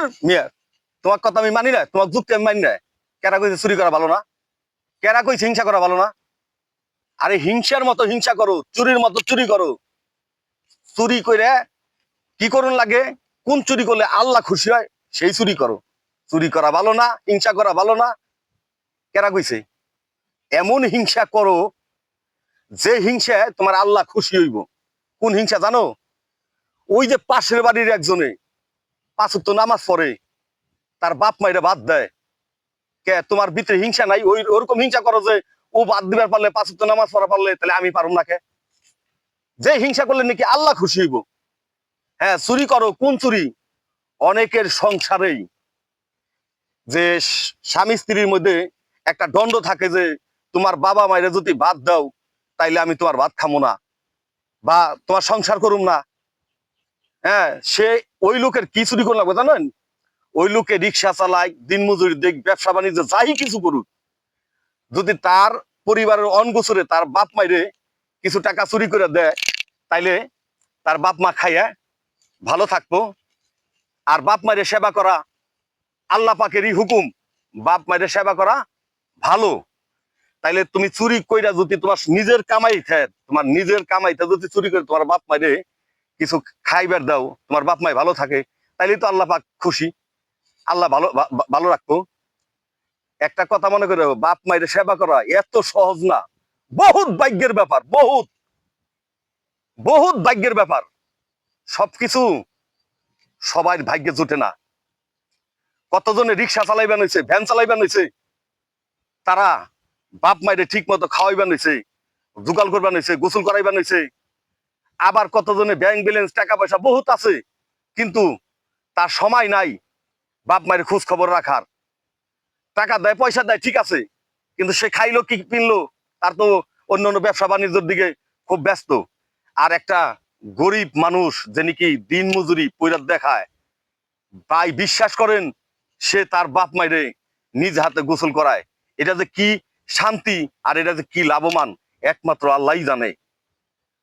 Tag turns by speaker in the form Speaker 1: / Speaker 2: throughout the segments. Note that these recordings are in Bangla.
Speaker 1: ধর মিয়া তোমার কথা আমি মানি না তোমার যুক্তি আমি মানি না কেরা কইছে চুরি করা ভালো না কেরা কইছে হিংসা করা ভালো না। আরে হিংসার মতো হিংসা করো, চুরির মতো চুরি করো। চুরি করে কি করুন লাগে? কোন চুরি করলে আল্লাহ খুশি হয়, সেই চুরি করো। চুরি করা ভালো না, হিংসা করা ভালো না কেরা কইছে এমন হিংসা করো, যে হিংসায় তোমার আল্লাহ খুশি হইব। কোন হিংসা জানো? ওই যে পাশের বাড়ির একজনে পাঁচ তো নামাজ পড়ে, তার বাপ মাইরে বাদ দেয়। কে, তোমার ভিতরে হিংসা নাই? ওই ওরকম হিংসা করো যে, ও বাদ দিবার পারলে পাঁচ তো নামাজ পড়া পারলে, তাহলে আমি পারুম না কে? যে হিংসা করলে নাকি আল্লাহ খুশি হইব। হ্যাঁ চুরি করো, কোন চুরি? অনেকের সংসারেই। যে স্বামী স্ত্রীর মধ্যে একটা দণ্ড থাকে যে, তোমার বাবা মায়ের যদি ভাত দাও, তাইলে আমি তোমার ভাত খামো না, বা তোমার সংসার করুম না। হ্যাঁ সে ওই লোকের কি চুরি করে লাগবে জানেন? ওই লোকে রিক্সা চালায়, দিনমজুরি দেখ, ব্যবসা বাণিজ্য, যাই কিছু করুক। যদি তার পরিবারের অনগোচরে তার বাপ মাইরে কিছু টাকা চুরি করে দেয়, তাইলে তার বাপ মা খাইয়া ভালো থাকব। আর বাপ মায়ের সেবা করা আল্লাহ পাকেরই হুকুম। বাপ মায়ের সেবা করা ভালো। তাইলে তুমি চুরি কইরা যদি তোমার নিজের কামাই খায় তোমার নিজের কামাইতে যদি চুরি করে তোমার বাপ মায়ের কিছু খাইবার দাও, তোমার বাপ মাই ভালো থাকে তাইলে তো আল্লাহ পাক খুশি। আল্লাহ ভালো ভালো রাখব। একটা কথা মনে করে বাপ মায়ের সেবা করা এত সহজ না। বহুত ভাগ্যের ব্যাপার, বহুত। বহুত ভাগ্যের ব্যাপার। সবকিছু সবাই ভাগ্যে জুটে না। কতজনে রিক্সা চালাইবেন হয়েছে ভ্যান চালাইবেন হয়েছে তারা বাপ মায়ের ঠিক মতো খাওয়াইবেন হয়েছে জোগাল করবেন হয়েছে গোসল করাইবেন হয়েছে আবার কতজনে ব্যাংক ব্যালেন্স টাকা পয়সা বহুত আছে, কিন্তু তার সময় নাই বাপ মায়ের খোঁজ খবর রাখার। টাকা দেয়, পয়সা দেয়, ঠিক আছে, কিন্তু সে খাইলো কি পিনলো, তার তো অন্য অন্য ব্যবসা বাণিজ্যের দিকে খুব ব্যস্ত। আর একটা গরিব মানুষ যে নাকি দিন মজুরি পৈরাত দেখায়, ভাই বিশ্বাস করেন, সে তার বাপ মায়েরে নিজ হাতে গোসল করায়। এটা যে কি শান্তি আর এটা যে কি লাভবান, একমাত্র আল্লাহই জানে।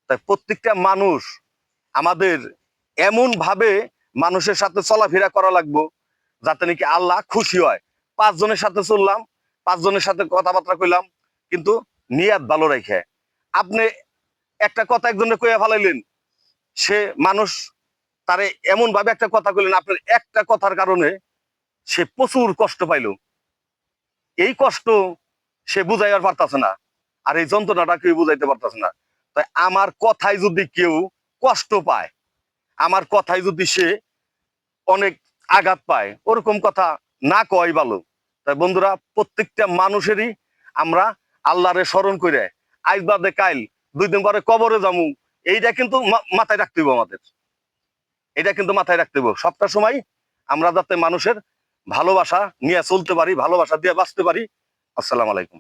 Speaker 1: তাই প্রত্যেকটা মানুষ আমাদের এমন ভাবে মানুষের সাথে চলাফেরা করা লাগবো, যাতে নাকি আল্লাহ খুশি হয়। পাঁচজনের সাথে চললাম, পাঁচজনের সাথে কথাবার্তা কইলাম, কিন্তু নিয়াত ভালো রেখে আপনি একটা কথা একজনে কইয়া ফেলাইলেন, সে মানুষ তারে এমন ভাবে একটা কথা কইলেন, আপনার একটা কথার কারণে সে প্রচুর কষ্ট পাইল। এই কষ্ট সে বুঝাইবার পারতাছে না, আর এই যন্ত্রণাটা কেউ বুঝাইতে পারতাছে না। তাই আমার কথায় যদি কেউ কষ্ট পায়, আমার কথায় যদি সে অনেক আঘাত পায়, ওরকম কথা না কয় ভালো। তাই বন্ধুরা, প্রত্যেকটা মানুষেরই আমরা আল্লাহরে স্মরণ করে আজ বাদে কাইল দুই দিন পরে কবরে যামু, এইটা কিন্তু মাথায় রাখতে হইব আমাদের। এটা কিন্তু মাথায় রাখতে হইব। সবটা সময় আমরা যাতে মানুষের ভালোবাসা নিয়ে চলতে পারি, ভালোবাসা দিয়ে বাঁচতে পারি। আসসালামু আলাইকুম।